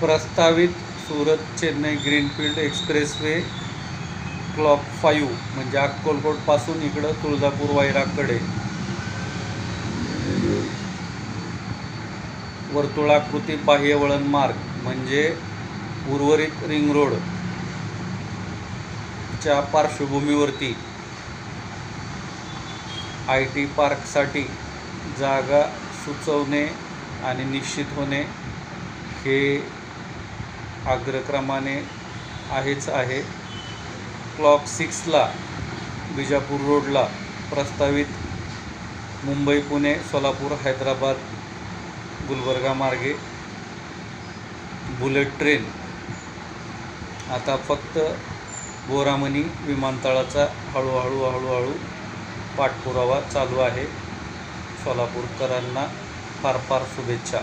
प्रस्तावित Surat Chennai greenfield expressway clock five म्हणजे अक्कलकोटपासून इकडं तुळजापूर वायराकडे वर्तुळाकृती बाह्य वळण मार्ग म्हणजे उर्वरित रिंग रोडच्या पार्श्वभूमीवरती. आय टी पार्कसाठी जागा सुचवणे आणि निश्चित होणे हे अग्रक्रमाने आहेच आहे. क्लॉक सिक्सला बिजापूर रोडला प्रस्तावित मुंबई पुणे सोलापूर हैदराबाद गुलबर्गा मार्गे बुलेट ट्रेन. आता फक्त बोरामणी विमानतळाचा हळूहळू हळूहळू पाठपुरावा चालू आहे. सोलापूरकरांना फार फार शुभेच्छा.